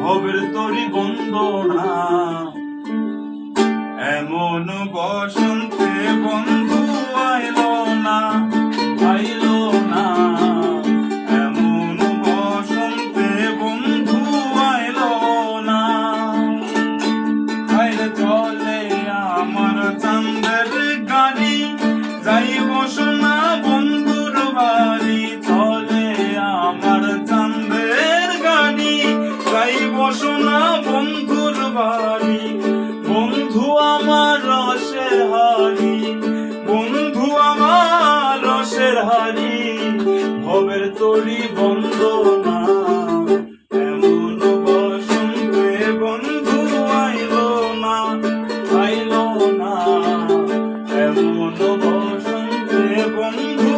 ভবের তরি বন্দনা এমন বসন্তে বন্ধু শোনা বন্ধুর বাড়ি। বন্ধু আমার রসের হারি বন্ধু আমার রসের হারি ভবের তরি বন্ধ না এমন বসন্তে বন্ধু আইল না আইল না। এমন বসন্তে বন্ধু